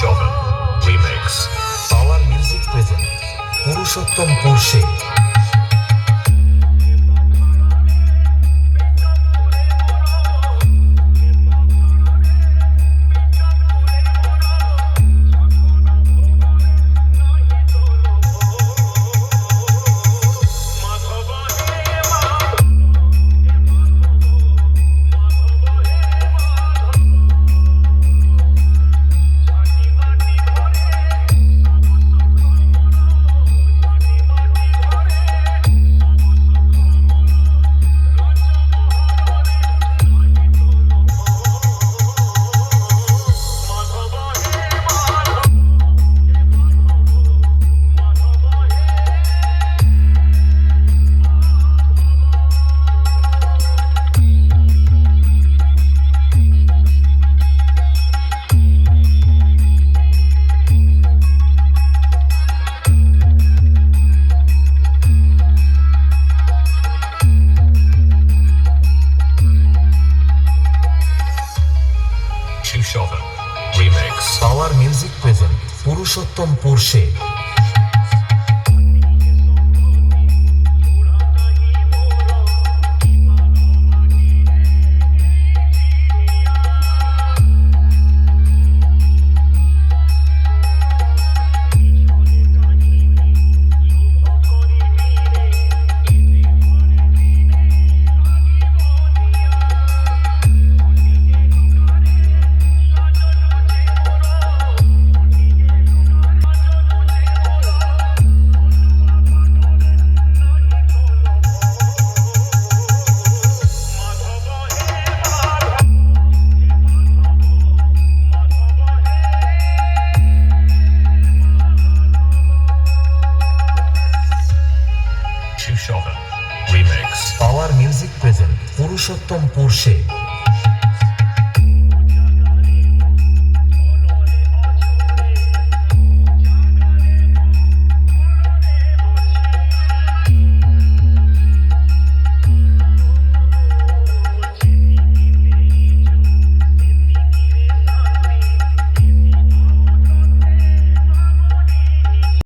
Sovan remix power music present Purushottam পুরুষে Shovel. Remix. Power Music Present. Purushottam পুরুষে Shogun Remix Power Music Present Purushottam Porsche